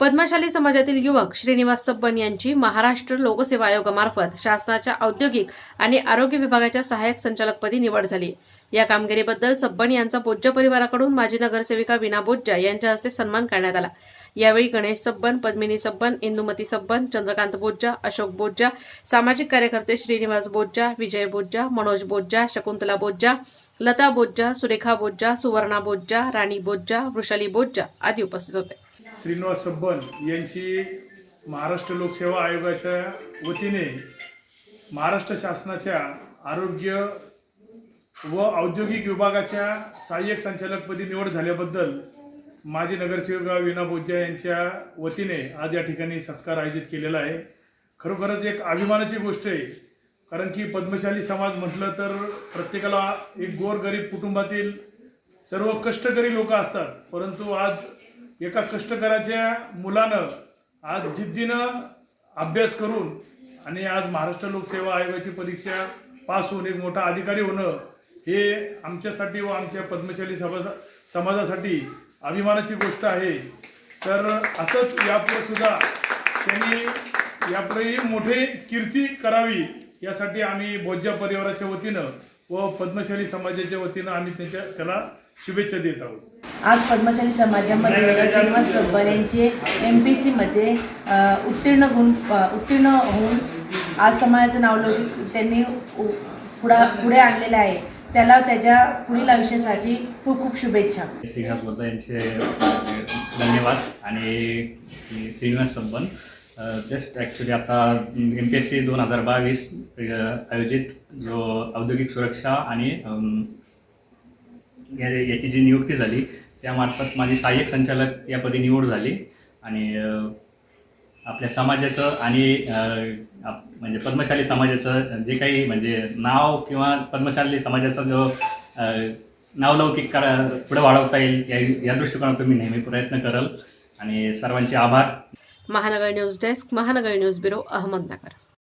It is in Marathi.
पद्मशाली समाजातील युवक श्रीनिवास सब्बन यांची महाराष्ट्र लोकसेवा आयोगामार्फत शासनाच्या औद्योगिक आणि आरोग्य विभागाच्या सहाय्यक संचालकपदी निवड झाली. या कामगिरीबद्दल सब्बन यांचा बोज्जा परिवाराकडून माजी नगरसेविका विना बोज्जा यांच्या हस्ते सन्मान करण्यात आला. यावेळी गणेश सब्बन पद्मिनी सब्बन इंदुमती सब्बन चंद्रकांत बोज्जा अशोक बोज्जा सामाजिक कार्यकर्ते श्रीनिवास बोज्जा विजय बोज्जा मनोज बोज्जा शकुंतला बोज्जा लता बोज्जा सुरेखा बोज्जा सुवर्णा बोज्जा राणी बोज्जा वृषाली बोज्जा आदी उपस्थित होते. श्रीनिवास सब्बन यांची महाराष्ट्र लोकसेवा आयोगाच्या वतीने महाराष्ट्र शासनाच्या आरोग्य व औद्योगिक विभागाच्या सहाय्यक संचालकपदी निवड झाल्याबद्दल माजी नगरसेविका विना बोज्जा यांच्या वतीने आज या ठिकाणी सत्कार आयोजित केलेला आहे. खरोखरच एक अभिमानाची गोष्ट आहे. कारण की पद्मशाली समाज म्हटलं तर प्रत्येकाला एक गोरगरीब कुटुंबातील सर्व कष्टकरी लोक असतात. परंतु आज एका कष्टकराच्या मुलानं आज जिद्दीनं अभ्यास करून आणि आज महाराष्ट्र लोकसेवा आयोगाची परीक्षा पास होऊन एक मोठा अधिकारी होणं हे आमच्यासाठी व आमच्या पद्मशाली सभा समाजासाठी अभिमानाची गोष्ट आहे. तर असंच यापुढे सुद्धा त्यांनी यापुढेही मोठी कीर्ती करावी यासाठी आम्ही बोज्जा परिवाराच्या वतीनं व पद्मशाली समाजाच्या वतीनं आम्ही त्यांच्या त्याला शुभेच्छा देत आहोत. आज पद्मशाली समाजामध्ये श्रीनिवास सब्बर यांचे एम पी सीमध्ये उत्तीर्ण गुण उत्तीर्ण होऊन आज समाजाचं नाव लौकिक त्यांनी पुढा पुढे आणलेलं आहे. त्याला त्याच्या पुढील आयुष्यासाठी खूप खूप शुभेच्छा. श्रीनिवास बोलता यांचे धन्यवाद. आणि श्रीनिवास सब्बन जस्ट ॲक्च्युली आता एम पी एस सी दोन हजार बावीस आयोजित जो औद्योगिक सुरक्षा आणि याची जी नियुक्ती झाली त्यामार्फत माझी सहाय्यक संचालक या पदी निवड झाली. आणि आपल्या समाजाचं आणि आप- म्हणजे पद्मशाली समाजाचं जे काही म्हणजे नाव किंवा पद्मशाली समाजाचा जो नावलौकिक करा पुढे वाढवता येईल या या दृष्टिकोनातून मी नेहमी प्रयत्न करल. आणि सर्वांचे आभार. Mahanagar news desk Mahanagar news bureau Ahmednagar.